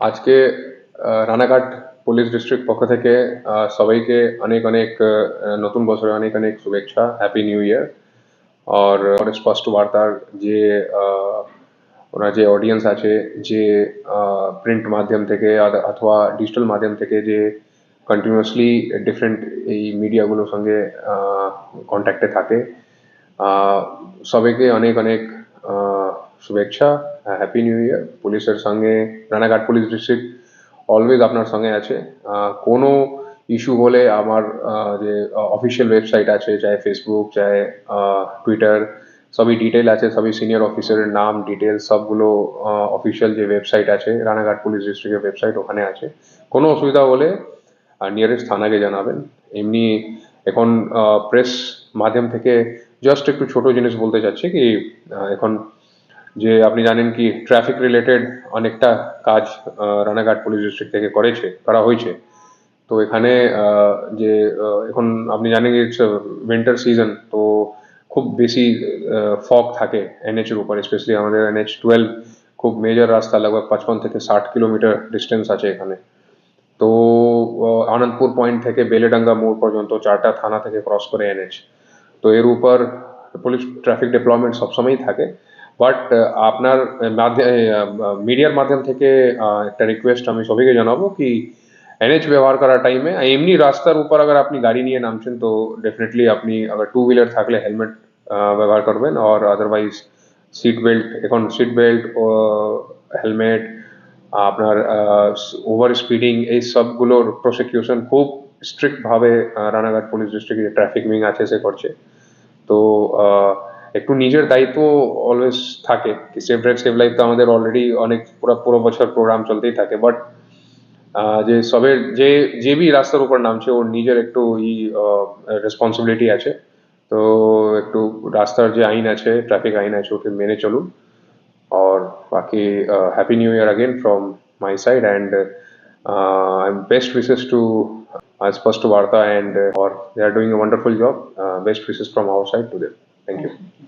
আজকে আহ, Ranaghat police district পক্ষ থেকে আহ, সবাইকে অনেক অনেক আহ, নতুন বছরে অনেক অনেক শুভেচ্ছা হ্যাপি নিউ ইয়ার আর আর স্পষ্ট বার্তার যে আহ, ওনার যে অডিয়েন্স আছে যে প্রিন্ট মাধ্যম থেকে আদ- অথবা ডিজিটাল মাধ্যম থেকে যে কন্টিনিউয়াসলি ডিফারেন্ট এই মিডিয়াগুলোর সঙ্গে কন্ট্যাক্টে থাকে আহ, সবাইকে অনেক অনেক আহ, শুভেচ্ছা। হ্যাপি নিউ ইয়ার পুলিশের সঙ্গে, রানাঘাট পুলিশ ডিস্ট্রিক্ট অলওয়েজ আপনার সঙ্গে আছে। কোনো ইস্যু হলে আমার যে অফিসিয়াল ওয়েবসাইট আছে চাहे ফেসবুক চাहे টুইটার সবই ডিটেল আছে, সবই সিনিয়র অফিসারের নাম ডিটেল সবগুলো অফিসিয়াল যে ওয়েবসাইট আছে, রানাঘাট পুলিশ ডিস্ট্রিক্টের ওয়েবসাইট ওখানে আছে। কোনো অসুবিধা হলে নিয়ারেস্ট থানাকে জানাবেন। এমনি এখন প্রেস মাধ্যম থেকে জাস্ট একটু ছোট জিনিস বলতে চাচ্ছি কি এখন যে আপনি জানেন কি ট্রাফিক রিলেটেড অনেকটা কাজ রানাঘাট পুলিশ ডিস্ট্রিক্ট থেকে করেছে, করা হয়েছে। তো এখানে যে এখন আপনি জানেন ইটস উইন্টার সিজন তো খুব বেশি ফগ থাকে এনএচ এর উপর স্পেশালি আমাদের এনএচ টুয়েলভ খুব মেজর রাস্তা লগভগ পঁচপন থেকে ষাট কিলোমিটার ডিস্টেন্স আছে এখানে। তো আনন্দপুর পয়েন্ট থেকে বেলেডাঙ্গা মোড় পর্যন্ত, চারটা থানা থেকে ক্রস করে এনএচ তো এর উপর পুলিশ ট্রাফিক ডিপ্লয়মেন্ট সবসময়ই থাকে। বাট আপনার মিডিয়ার মাধ্যম থেকে একটা রিকোয়েস্ট আমি সবাইকে জানাব কি এনএচ ব্যবহার করার টাইমে এমনি রাস্তার উপর আগে আপনি গাড়ি নিয়ে নামছেন তো ডেফিনেটলি আপনি আবার টু হুইলার থাকলে হেলমেট ব্যবহার করবেন। আর আদারওয়াইজ সিট বেল্ট এখন সিট বেল্ট ও হেলমেট আপনার ওভার স্পিডিং এই সবগুলোর প্রসিকিউশন খুব স্ট্রিক্ট ভাবে আহ, Ranaghat police district traffic wing আছে সে করছে। তো একটু নিজের দায়িত্ব অলওয়েজ থাকে। সেভ ড্রাইভ সেভ লাইফ তো আমাদের অলরেডি অনেক পুরো পুরো বছর প্রোগ্রাম চলতেই থাকে। বাট যে সবের, যে যে বি রাস্তার উপর নামছে, ওর নিজের একটু ই রেসপন্সিবিলিটি আছে। তো একটু রাস্তার যে আইন আছে ট্রাফিক আইন আছে, ওকে মেনে চলুন। আর বাকি happy new year again from my side and I am best wishes to স্পষ্ট বার্তা and or they are doing a wonderful job best wishes from our side to them Thank you.